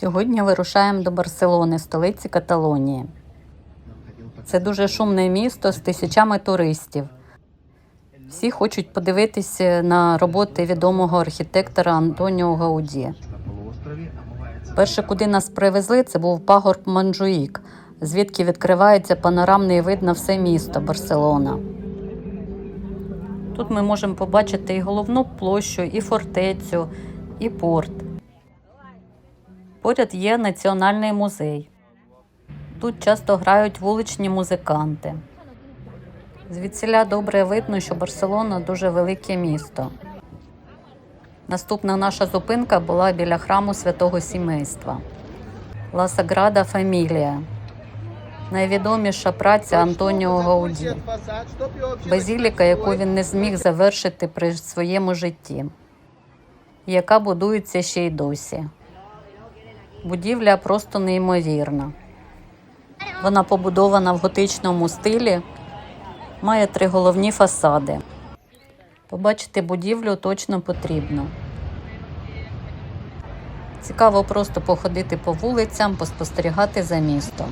Сьогодні вирушаємо до Барселони, столиці Каталонії. Це дуже шумне місто з тисячами туристів. Всі хочуть подивитися на роботи відомого архітектора Антоніо Гауді. Перше, куди нас привезли, це був пагорб Манджуїк, звідки відкривається панорамний вид на все місто Барселона. Тут ми можемо побачити і головну площу, і фортецю, і порт. Поряд є національний музей. Тут часто грають вуличні музиканти. Звідсіля добре видно, що Барселона дуже велике місто. Наступна наша зупинка була біля храму святого сімейства Ла Саграда Фамілія. Найвідоміша праця Антоніо Гауді, базіліка, яку він не зміг завершити при своєму житті, яка будується ще й досі. Будівля просто неймовірна. Вона побудована в готичному стилі, має три головні фасади. Побачити будівлю точно потрібно. Цікаво просто походити по вулицям, поспостерігати за містом.